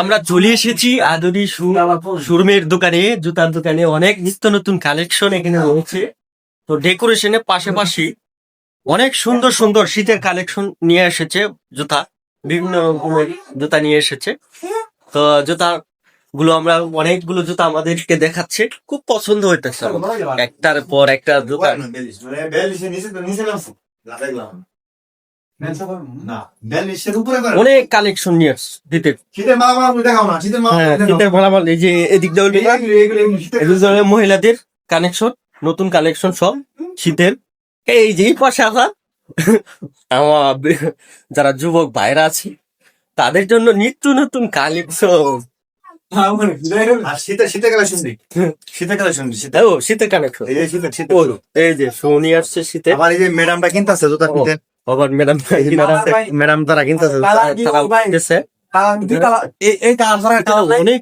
আমরা চলে এসেছি আদরি শোরুমের দোকানে, জুতার দোকানে। অনেক নিত্য নতুন কালেকশন এখানে রয়েছে। তো ডেকোরেশনের পাশাপাশি অনেক সুন্দর সুন্দর শীতের কালেকশন নিয়ে এসেছে জুতা, বিভিন্ন জুতা নিয়ে এসেছে। তো জুতা গুলো আমরা, অনেকগুলো জুতা আমাদেরকে দেখাচ্ছে। খুব পছন্দ হইতেছে একটার পর একটা জুতা। অনেক কালেকশন নিয়ে শীতের। হ্যাঁ এই যে এদিক দিয়ে হলো এদিক দিয়ে হলো মহিলাদের কানেকশন নতুন কালেকশন সব শীতের। এই যে এই পাশে আসা আমার যারা যুবক ভাইরা আছে তাদের জন্য নিত্য নতুন কালেকশন শীতের শীতের কালেকশন এই যে শীতের শীতের ওই এই যে সোনি আসছে শীতে। আমার এই যে ম্যাডামটা কিনতেছে জুতা কিনতে আবার ম্যাডাম ম্যাডাম তারা কিনতেছে এটা অনেক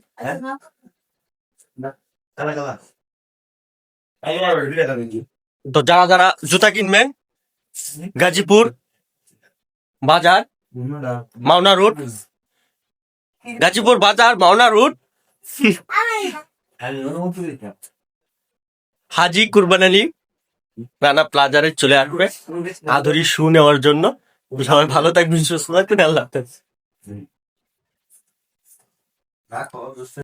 তো যারা যারা জুতা কিনবেন গাজীপুর বাজার মাওনা রোড গাজীপুর বাজার মাওনা রোড হাজি কুরবান আলী রানা প্লাজারে চলে আসবে। আধুরি শু নেওয়ার জন্য। সবাই ভালো থাকবেন, সুস্থ থাকবেন, আল্লাহ হাফেজ।